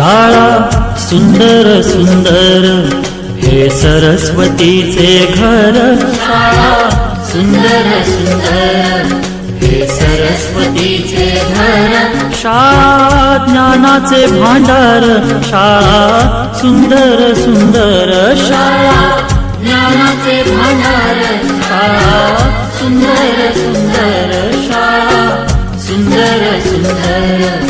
शाळा सुंदर सुंदर हे सरस्वतीचे घर. शाळा सुंदर सुंदर हे सरस्वतीचे घर. शाळा ज्ञानाचे भांडार शाळा सुंदर सुंदर शाळा ज्ञानाचे भांडार शाळा सुंदर सुंदर शाळा सुंदर सुंदर.